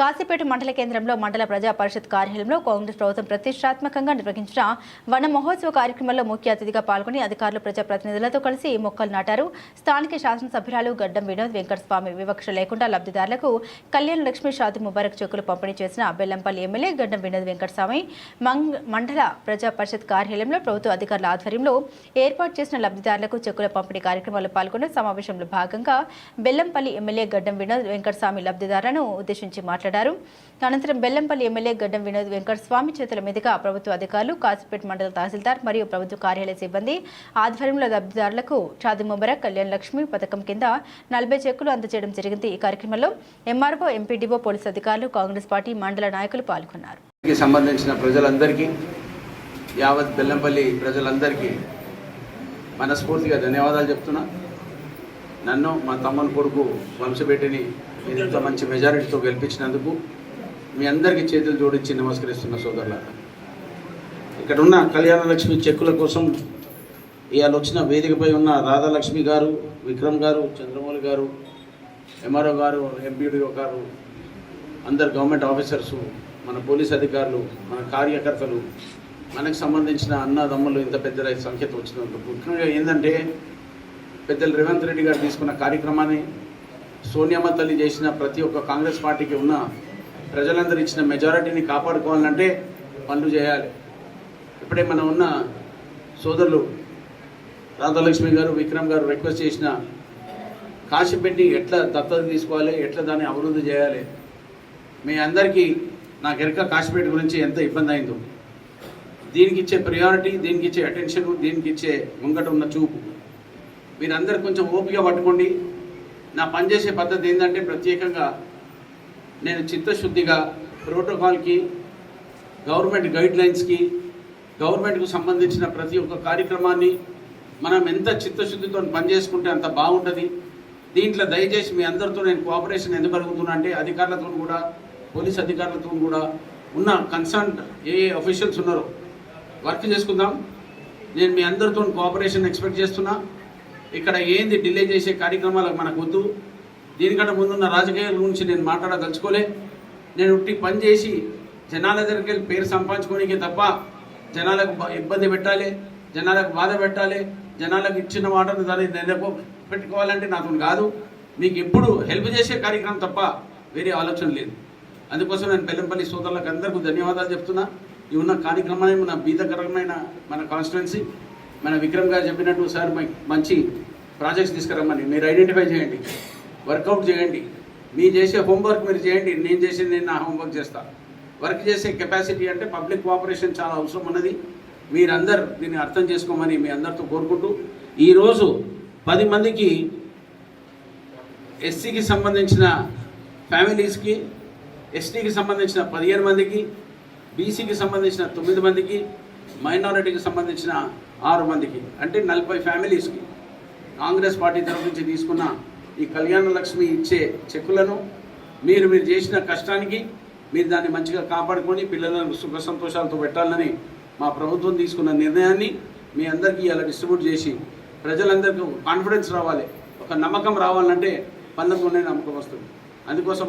కాశీపేట మండల కేంద్రంలో మండల ప్రజా పరిషత్ కార్యాలయంలో కాంగ్రెస్ ప్రభుత్వం ప్రతిష్టాత్మకంగా నిర్వహించిన వన మహోత్సవ కార్యక్రమంలో ముఖ్య అతిథిగా పాల్గొని అధికారులు ప్రజాప్రతినిధులతో కలిసి మొక్కలు నాటారు. స్థానిక శాసనసభ్యురాలు గడ్డం వినోద్ వెంకటస్వామి వివక్ష లేకుండా లబ్ధిదారులకు కళ్యాణ లక్ష్మి షాది ముబారక్ చెక్కులు పంపిణీ చేసిన బెల్లంపల్లి ఎమ్మెల్యే గడ్డం వినోద్ వెంకటస్వామి మండల ప్రజా పరిషత్ కార్యాలయంలో ప్రభుత్వ అధికారుల ఆధ్వర్యంలో ఏర్పాటు చేసిన లబ్ధిదారులకు చెక్కుల పంపిణీ కార్యక్రమంలో పాల్గొన్న సమావేశంలో భాగంగా బెల్లంపల్లి ఎమ్మెల్యే గడ్డం వినోద్ వెంకటస్వామి లబ్ధిదారులను ఉద్దేశించి మాట్లాడారు. అనంతరం బెల్లంపల్లి ఎమ్మెల్యే గడ్డం వినోద్ వెంకట స్వామి చేతుల మీదుగా ప్రభుత్వ అధికారులు కాసిపేట మండల తహసీల్దార్ మరియు ప్రభుత్వ కార్యాలయ సిబ్బంది ఆధ్వర్యంలో లబ్ధిదారులకు చాది ముబరక్ కళ్యాణ్ లక్ష్మి పథకం కింద నలభై చెక్కులు అందజేయడం జరిగింది. ఈ కార్యక్రమంలో ఎంఆర్ఓ ఎంపీడీఓ పోలీసు అధికారులు కాంగ్రెస్ పార్టీ మండల నాయకులు పాల్గొన్నారు. సంబంధించిన ప్రజలందరికీ యావత్ బెల్లంపల్లి ప్రజలందరికీ మనస్ఫూర్తిగా ధన్యవాదాలు చెప్తున్నా. నన్ను మా తమ్ముని కొడుకు వంశబెట్టిని మీరు ఇంత మంచి మెజారిటీతో గెలిపించినందుకు మీ అందరికీ చేతులు జోడించి నమస్కరిస్తున్న సోదరులారా. ఇక్కడ ఉన్న కళ్యాణ లక్ష్మి చెక్కుల కోసం ఇవాళ వచ్చిన వేదికపై ఉన్న రాధాలక్ష్మి గారు విక్రమ్ గారు చంద్రమౌళి గారు ఎంఆర్ఓ గారు ఎంపీడీఓ గారు అందరు గవర్నమెంట్ ఆఫీసర్సు మన పోలీస్ అధికారులు మన కార్యకర్తలు మనకు సంబంధించిన అన్నదమ్ములు ఇంత పెద్దల సంఖ్యతో వచ్చినందుకు. ముఖ్యంగా ఏంటంటే పెద్దలు రేవంత్ రెడ్డి గారు తీసుకున్న కార్యక్రమాన్ని సోనియామ్మ తల్లి చేసిన ప్రతి ఒక్క కాంగ్రెస్ పార్టీకి ఉన్న ప్రజలందరూ ఇచ్చిన మెజారిటీని కాపాడుకోవాలంటే పనులు చేయాలి. ఇప్పుడే మనం ఉన్న సోదరులు రాధాలక్ష్మి గారు విక్రమ్ గారు రిక్వెస్ట్ చేసిన కాశీపెట్టి ఎట్లా దత్తత తీసుకోవాలి ఎట్లా దాన్ని అభివృద్ధి చేయాలి? మీ అందరికీ నాకు గెరక కాశీపేట గురించి ఎంత ఇబ్బంది అయిందో. దీనికి ఇచ్చే ప్రియారిటీ దీనికి ఇచ్చే అటెన్షన్ దీనికి ఇచ్చే ముంగట ఉన్న చూపు. మీరందరూ కొంచెం ఓపిక పట్టుకోండి. నా పనిచేసే పద్ధతి ఏంటంటే ప్రత్యేకంగా నేను చిత్తశుద్ధిగా ప్రోటోకాల్కి గవర్నమెంట్ గైడ్ లైన్స్కి గవర్నమెంట్కు సంబంధించిన ప్రతి ఒక్క కార్యక్రమాన్ని మనం ఎంత చిత్తశుద్ధితో పనిచేసుకుంటే అంత బాగుంటుంది. దీంట్లో దయచేసి మీ అందరితో నేను కోఆపరేషన్ ఎందుకు అడుగుతున్నా అంటే అధికారులతో కూడా పోలీస్ అధికారులతో కూడా ఉన్న కన్సర్న్ ఏ ఏ అఫీషియల్స్ ఉన్నారో వర్క్ చేసుకుందాం. నేను మీ అందరితో కోఆపరేషన్ ఎక్స్పెక్ట్ చేస్తున్నా. ఇక్కడ ఏంది డిలే చేసే కార్యక్రమాలకు మనకు వద్దు. దీనికంటే ముందున్న రాజకీయాల గురించి నేను మాట్లాడదలుచుకోలే. నేను ఉట్టి పని చేసి జనాల దగ్గరికి వెళ్ళి పేరు సంపాదించుకోనికే తప్ప జనాలకు ఇబ్బంది పెట్టాలి జనాలకు బాధ పెట్టాలి జనాలకు ఇచ్చిన మాటను దాన్ని పెట్టుకోవాలంటే నాకు కాదు. మీకు ఎప్పుడు హెల్ప్ చేసే కార్యక్రమం తప్ప వేరే ఆలోచన లేదు. అందుకోసం నేను బెల్లంపల్లి సోదరులకు అందరికీ ధన్యవాదాలు చెప్తున్నా. ఈ ఉన్న కార్యక్రమాన్ని మన బీదకరమైన మన కాన్స్టిట్యున్సీ మన విక్రమ్ గారు చెప్పినట్టు సార్ మంచి ప్రాజెక్ట్స్ తీసుకురమ్మని. మీరు ఐడెంటిఫై చేయండి. వర్కౌట్ చేయండి. మీరు చేసే హోంవర్క్ మీరు చేయండి. నేను చేసి నేను నా హోంవర్క్ చేస్తాను వర్క్ చేసే కెపాసిటీ అంటే పబ్లిక్ కోఆపరేషన్ చాలా అవసరం ఉన్నది. మీరందరు దీన్ని అర్థం చేసుకోమని మీ అందరితో కోరుకుంటూ ఈరోజు పది మందికి ఎస్సీకి సంబంధించిన ఫ్యామిలీస్కి ఎస్టీకి సంబంధించిన పదిహేను మందికి బీసీకి సంబంధించిన తొమ్మిది మందికి మైనారిటీకి సంబంధించిన ఆరు మందికి అంటే నలభై ఫ్యామిలీస్కి. కాంగ్రెస్ పార్టీ తరఫు నుంచి తీసుకున్న ఈ కళ్యాణ లక్ష్మి ఇచ్చే చెక్కులను మీరు మీరు చేసిన కష్టానికి మీరు దాన్ని మంచిగా కాపాడుకొని పిల్లలను సుఖ సంతోషాలతో పెట్టాలని మా ప్రభుత్వం తీసుకున్న నిర్ణయాన్ని మీ అందరికీ ఇలా డిస్ట్రిబ్యూట్ చేసి ప్రజలందరికీ కాన్ఫిడెన్స్ రావాలి. ఒక నమ్మకం రావాలంటే పనులతోనే నమ్మకం వస్తుంది. అందుకోసం